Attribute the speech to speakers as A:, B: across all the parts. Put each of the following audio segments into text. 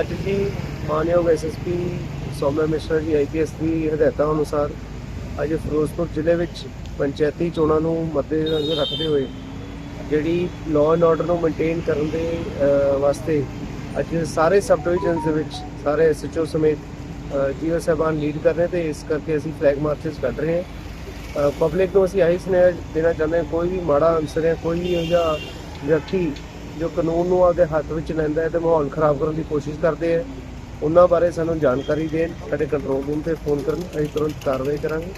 A: ਅੱਜ ਦੀ ਮਾਨਯੋਗ ਐਸਐਸਪੀ ਸੌਮਿਆ ਮਿਸ਼ਰਾ ਜੀ ਆਈਪੀਐਸ ਦੀ ਹਦਾਇਤਾਂ ਅਨੁਸਾਰ ਅੱਜ ਫਿਰੋਜ਼ਪੁਰ ਜ਼ਿਲ੍ਹੇ ਵਿੱਚ ਪੰਚਾਇਤੀ ਚੋਣਾਂ ਨੂੰ ਮੱਦੇਨਜ਼ਰ ਰੱਖਦੇ ਹੋਏ ਜਿਹੜੀ ਲਾਅ ਐਂਡ ਆਰਡਰ ਨੂੰ ਮੇਨਟੇਨ ਕਰਨ ਦੇ ਵਾਸਤੇ ਅੱਜ ਸਾਰੇ ਸਬ ਡਿਵੀਜ਼ਨਸ ਦੇ ਵਿੱਚ, ਸਾਰੇ ਐਸਐਚਓ ਸਮੇਤ ਜੀਓ ਸਾਹਿਬਾਨ ਲੀਡ ਕਰ ਰਹੇ ਤੇ ਇਸ ਕਰਕੇ ਅਸੀਂ ਫਲੈਗ ਮਾਰਚਸ ਕੱਢ ਰਹੇ ਹਾਂ। ਪਬਲਿਕ ਨੂੰ ਅਸੀਂ ਆਹੀ ਸੁਨੇਹਾ ਦੇਣਾ ਚਾਹੁੰਦੇ ਹਾਂ, ਕੋਈ ਵੀ ਮਾੜਾ ਅਨਸਰ ਹੈ ਕੋਈ ਵੀ ਇਹੋ ਜਿਹਾ ਵਿਅਕਤੀ ਜੋ ਕਾਨੂੰਨ ਨੂੰ ਆਪਦੇ ਹੱਥ ਵਿੱਚ ਲੈਂਦਾ ਹੈ ਤੇ ਮਾਹੌਲ ਖਰਾਬ ਕਰਨ ਦੀ ਕੋਸ਼ਿਸ਼ ਕਰਦੇ ਹੈ ਉਹਨਾਂ ਬਾਰੇ ਸਾਨੂੰ ਜਾਣਕਾਰੀ ਦੇਣ ਸਾਡੇ ਕੰਟਰੋਲ ਰੂਮ ਤੇ ਫੋਨ ਕਰਨ ਅਸੀਂ ਤੁਰੰਤ ਕਾਰਵਾਈ ਕਰਾਂਗੇ।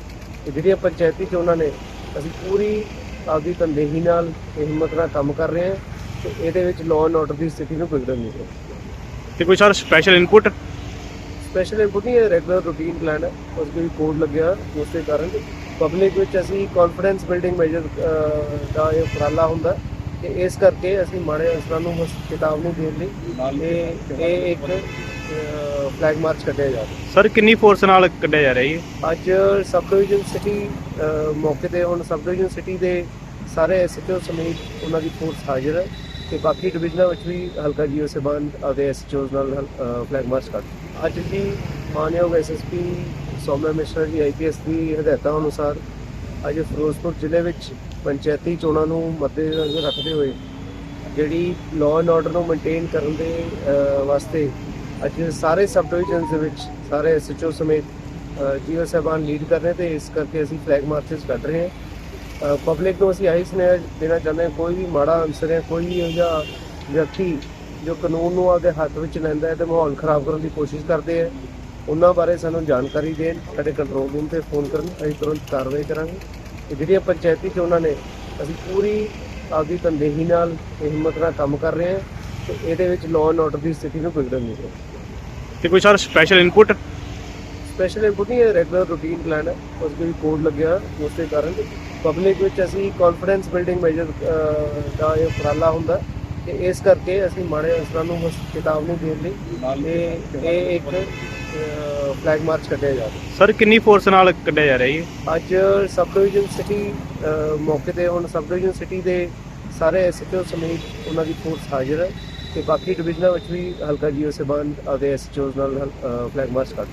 A: ਤੇ ਜਿਹੜੀਆਂ ਪੰਚਾਇਤੀ ਚੋਣਾਂ ਨੇ ਅਸੀਂ ਪੂਰੀ ਆਪਦੀ ਤਨਦੇਹੀ ਨਾਲ ਹਿੰਮਤ ਨਾਲ ਕੰਮ ਕਰ ਰਹੇ ਹਾਂ ਤੇ ਇਹਦੇ ਵਿੱਚ ਲਾਅ ਐਂਡ ਆਰਡਰ ਦੀ ਸਥਿਤੀ ਨੂੰ ਵਿਗੜਨ ਨਹੀਂ ਦੇਵਾਂਗੇ
B: ਤੇ ਕੋਈ sir special input
A: special input ਨਹੀਂ ਹੈ ਰੈਗੂਲਰ ਰੂਟੀਨ ਪਲਾਨ ਹੈ। ਉਸ ਕੋਈ ਕੋਡ ਲੱਗਿਆ ਉਸ ਦੇ ਕਾਰਨ ਪਬਲਿਕ ਵਿੱਚ ਅਸੀਂ ਕੌਨਫੀਡੈਂਸ ਬਿਲਡਿੰਗ ਮੈਜਰ ਦਾ ਇਹ ਉਪਰਾਲਾ ਹੁੰਦਾ ਕਿ ਇਸ ਕਰਕੇ ਅਸੀਂ ਮਾੜੇ ਅਨਸਰਾਂ ਨੂੰ ਬਸ ਚੇਤਾਵਨੀ ਦੇਣ ਲਈ ਇਹ ਇਹ ਇੱਕ ਫਲੈਗ ਮਾਰਚ ਕੱਢਿਆ ਜਾ ਰਿਹਾ।
B: ਸਰ ਕਿੰਨੀ ਫੋਰਸ ਨਾਲ ਕੱਢਿਆ ਜਾ ਰਿਹਾ ਹੈ
A: ਅੱਜ ਸਬ ਡਿਵੀਜ਼ਨ ਸਿਟੀ ਮੌਕੇ ਤੇ ਹੁਣ ਸਬ ਡਿਵੀਜ਼ਨ ਸਿਟੀ ਦੇ ਸਾਰੇ ਐਸਐਚਓ ਸਮੇਤ ਉਹਨਾਂ ਦੀ ਫੋਰਸ ਹਾਜ਼ਰ ਹੈ ਤੇ ਬਾਕੀ ਡਿਵੀਜ਼ਨਾਂ ਵਿੱਚ ਵੀ ਹਲਕਾ ਜੀਓ ਸਬਾਨ ਆਦੇ ਐਸਐਚਓਜ਼ ਨਾਲ ਫਲੈਗ ਮਾਰਚ ਕਰ ਅੱਜ ਦੀ ਮਾਨਯੋਗ ਐਸਐਸਪੀ ਸੌਮਿਆ ਮਿਸ਼ਰਾ ਜੀ ਆਈਪੀਐਸ ਦੀ ਹਦਾਇਤਾਂ ਅਨੁਸਾਰ ਅੱਜ ਫਿਰੋਜ਼ਪੁਰ ਜ਼ਿਲ੍ਹੇ ਵਿੱਚ ਪੰਚਾਇਤੀ ਚੋਣਾਂ ਨੂੰ ਮੱਦੇਨਜ਼ਰ ਰੱਖਦੇ ਹੋਏ ਜਿਹੜੀ ਲਾਅ ਐਂਡ ਆਰਡਰ ਨੂੰ ਮੇਨਟੇਨ ਕਰਨ ਦੇ ਵਾਸਤੇ ਅੱਜ ਸਾਰੇ ਸਬ ਡਿਵੀਜ਼ਨਸ ਦੇ ਵਿੱਚ ਸਾਰੇ ਐਸਐਚਓ ਸਮੇਤ ਜੀਓ ਸਾਹਿਬਾਨ ਲੀਡ ਕਰ ਰਹੇ ਤੇ ਇਸ ਕਰਕੇ ਅਸੀਂ ਫਲੈਗ ਮਾਰਚਸ ਕੱਢ ਰਹੇ ਹਾਂ। ਪਬਲਿਕ ਨੂੰ ਅਸੀਂ ਆਹੀ ਸੁਨੇਹਾ ਦੇਣਾ ਚਾਹੁੰਦੇ ਹਾਂ, ਕੋਈ ਵੀ ਮਾੜਾ ਅਨਸਰ ਹੈ ਕੋਈ ਵੀ ਇਹੋ ਜਿਹਾ ਵਿਅਕਤੀ ਜੋ ਕਾਨੂੰਨ ਨੂੰ ਆਪਦੇ ਹੱਥ ਵਿੱਚ ਲੈਂਦਾ ਹੈ ਤੇ ਮਾਹੌਲ ਖਰਾਬ ਕਰਨ ਦੀ ਕੋਸ਼ਿਸ਼ ਕਰਦੇ ਹੈ ਉਹਨਾਂ ਬਾਰੇ ਸਾਨੂੰ ਜਾਣਕਾਰੀ ਦੇਣ ਸਾਡੇ ਕੰਟਰੋਲ ਰੂਮ ਤੇ ਫੋਨ ਕਰਨ ਅਸੀਂ ਤੁਰੰਤ ਕਾਰਵਾਈ ਕਰਾਂਗੇ। ਤੇ ਜਿਹੜੀਆਂ ਪੰਚਾਇਤੀ ਚੋਣਾਂ ਨੇ ਅਸੀਂ ਪੂਰੀ ਆਪਦੀ ਤਨਦੇਹੀ ਨਾਲ ਤੇ ਹਿੰਮਤ ਨਾਲ ਕੰਮ ਕਰ ਰਹੇ ਹਾਂ ਤੇ ਇਹਦੇ ਵਿੱਚ ਲਾਅ ਐਂਡ ਆਰਡਰ ਦੀ ਸਥਿਤੀ ਨੂੰ ਵਿਗੜਨ ਨਹੀਂ ਦੇਵਾਂਗੇ
B: ਤੇ ਕੋਈ sir special input
A: special input ਨਹੀਂ ਹੈ ਰੈਗੂਲਰ ਰੂਟੀਨ ਪਲਾਨ ਹੈ। ਉਸ ਕੋਈ ਕੋਡ ਲੱਗਿਆ ਉਸ ਦੇ ਕਾਰਨ ਪਬਲਿਕ ਵਿੱਚ ਅਸੀਂ ਕੌਨਫੀਡੈਂਸ ਬਿਲਡਿੰਗ ਮੈਜਰ ਦਾ ਇਹ ਉਪਰਾਲਾ ਹੁੰਦਾ ਕਿ ਇਸ ਕਰਕੇ ਅਸੀਂ ਮਾੜੇ ਅਨਸਰਾਂ ਨੂੰ ਬਸ ਚੇਤਾਵਨੀ ਦੇਣ ਲਈ। ਇਹ ਇਹ ਇੱਕ ਫਲੈਗ ਮਾਰਚ ਕੱਢਿਆ ਜਾ ਰਿਹਾ।
B: ਸਰ ਕਿੰਨੀ ਫੋਰਸ ਨਾਲ ਕੱਢਿਆ ਜਾ ਰਿਹਾ ਹੈ
A: ਅੱਜ ਸਬ ਡਿਵੀਜ਼ਨ ਸਿਟੀ ਮੌਕੇ ਤੇ ਹੁਣ ਸਬ ਡਿਵੀਜ਼ਨ ਸਿਟੀ ਦੇ ਸਾਰੇ ਐਸਐਚਓ ਸਮੇਤ ਉਹਨਾਂ ਦੀ ਫੋਰਸ ਹਾਜ਼ਰ ਹੈ ਤੇ ਬਾਕੀ ਡਿਵੀਜ਼ਨਾਂ ਵਿੱਚ ਵੀ ਹਲਕਾ ਜੀਓ ਸਬਾਨ ਆਦੇ ਐਸਐਚਓਜ਼ ਨਾਲ ਫਲੈਗ ਮਾਰਚ ਕਰ